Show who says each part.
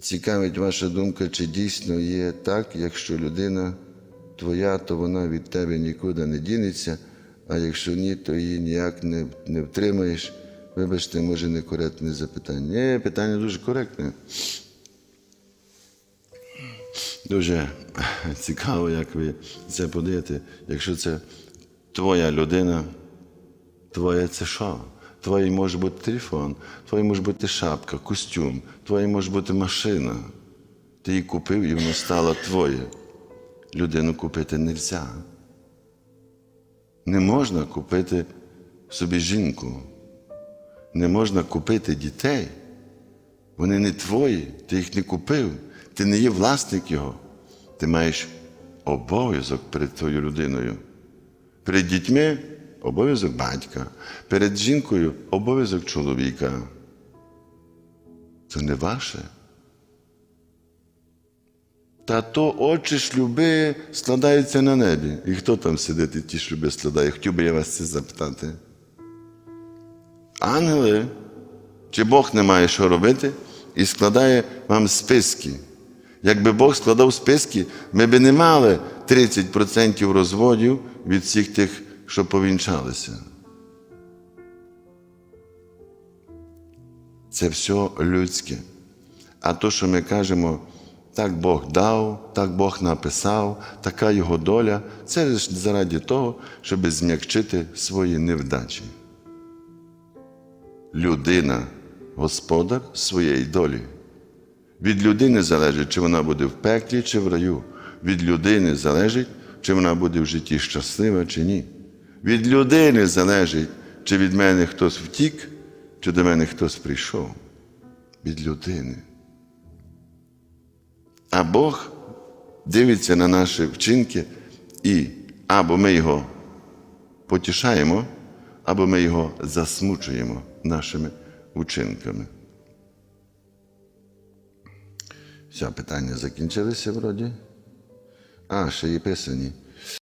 Speaker 1: цікавить ваша думка, чи дійсно є так, якщо людина твоя, то вона від тебе нікуди не дінеться, а якщо ні, то її ніяк не, не втримаєш. Вибачте, може, некоректне запитання. Ні, питання дуже коректне. Дуже цікаво, як ви це подаєте. Якщо це твоя людина, твоє це що? Твоє може бути телефон, твоє може бути шапка, костюм, твоє може бути машина. Ти її купив і воно стало твоє. Людину купити не можна. Не можна купити собі жінку. Не можна купити дітей. Вони не твої, ти їх не купив, ти не є власник його. Ти маєш обов'язок перед тою людиною. Перед дітьми обов'язок батька, перед жінкою обов'язок чоловіка. Це не ваше. Та то очі шлюби складаються на небі. І хто там сидить і ті шлюби складає? Хотів би я вас це запитати. Ангели, чи Бог не має що робити і складає вам списки. Якби Бог складав списки, ми б не мали 30% розводів від всіх тих, що повінчалися. Це все людське. А то, що ми кажемо, так Бог дав, так Бог написав, така його доля, це ж заради того, щоб зм'якчити свої невдачі. Людина господар своєї долі. Від людини залежить, чи вона буде в пеклі, чи в раю. Від людини залежить, чи вона буде в житті щаслива, чи ні. Від людини залежить, чи від мене хтось втік, чи до мене хтось прийшов. Від людини. А Бог дивиться на наші вчинки і або ми його потішаємо, або ми його засмучуємо нашими вчинками. Все, питання закінчилися вроді. А, ще є писані.